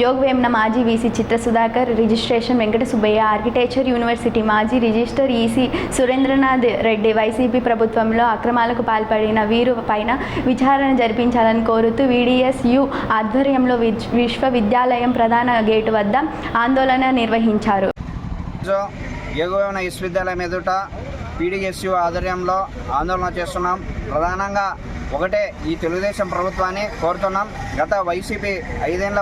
యోగవేమన మాజీ VC Chitra Sudhakar registration Venkata Subbaiah architecture university మాజీ register EC Surendranath Reddy YCP ప్రభుత్వంలో అక్రమాలకు పాల్పడిన వీరు పైన విచారణ జరిపించాలని కోరుతూ వీడిఎస్యు ఆధ్వర్యంలో విజ్- విశ్వవిద్యాలయం ప్రధాన గేటు వద్ద ఆందోళన నిర్వహించారు. యోగవేమన విశ్వవిద్యాలయం ఎదుట పీడిఎస్యు ఆధ్వర్యంలో ఆందోళన చేస్తున్నాం. ప్రధానంగా ఒకటే ఈ తెలుగుదేశం ప్రభుత్వాన్ని కోరుతున్నాం. గత వైసీపీ ఐదేళ్ళ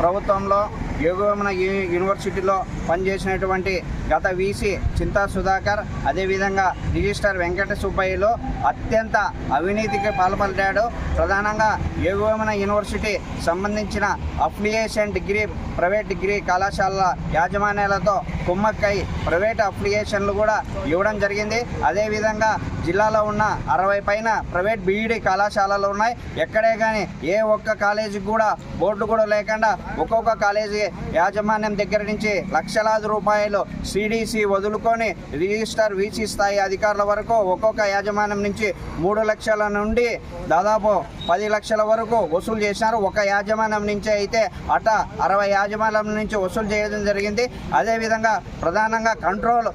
ప్రభుత్వంలో యోగవేమన యూనివర్సిటీలో పనిచేసినటువంటి గత వీసీ చింతా సుధాకర్ అదేవిధంగా రిజిస్టర్ వెంకట సుబ్బయ్యలో అత్యంత అవినీతికి పాల్పడ్డాడు. ప్రధానంగా యోగవేమన యూనివర్సిటీ సంబంధించిన అఫిలియేషన్ డిగ్రీ ప్రైవేట్ డిగ్రీ కళాశాలల యాజమాన్యాలతో కుమ్మక్కై ప్రైవేట్ అఫిలియేషన్లు కూడా ఇవ్వడం జరిగింది. అదేవిధంగా జిల్లాలో ఉన్న అరవై పైన ప్రైవేట్ బీఈడి కళాశాలలు ఉన్నాయి. ఎక్కడే కానీ ఏ ఒక్క కాలేజీకి కూడా బోర్డు కూడా లేకుండా ఒక్కొక్క కాలేజీ యాజమాన్యం దగ్గర నుంచి లక్షలాది రూపాయలు సిడిసి వదులుకొని రిజిస్టర్ వీసీ స్థాయి అధికారుల వరకు ఒక్కొక్క యాజమాన్యం నుంచి మూడు లక్షల నుండి దాదాపు పది లక్షల వరకు వసూలు చేశారు ఒక యాజమాన్యం నుంచి అయితే అట అరవై యాజమాన్యం నుంచి వసూలు చేయడం జరిగింది. అదేవిధంగా ప్రధానంగా కంట్రోల్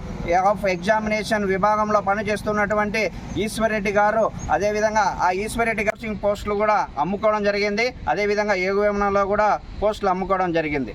ఆఫ్ ఎగ్జామినేషన్ విభాగంలో పనిచేస్తున్నటువంటి ఈశ్వరెడ్డి గారు అదేవిధంగా ఆ ఈశ్వరెడ్డి గారు పోస్టులు కూడా అమ్ముకోవడం జరిగింది. అదేవిధంగా ఏగువేమనలో కూడా పోస్టులు అమ్ముకోవడం జరిగింది.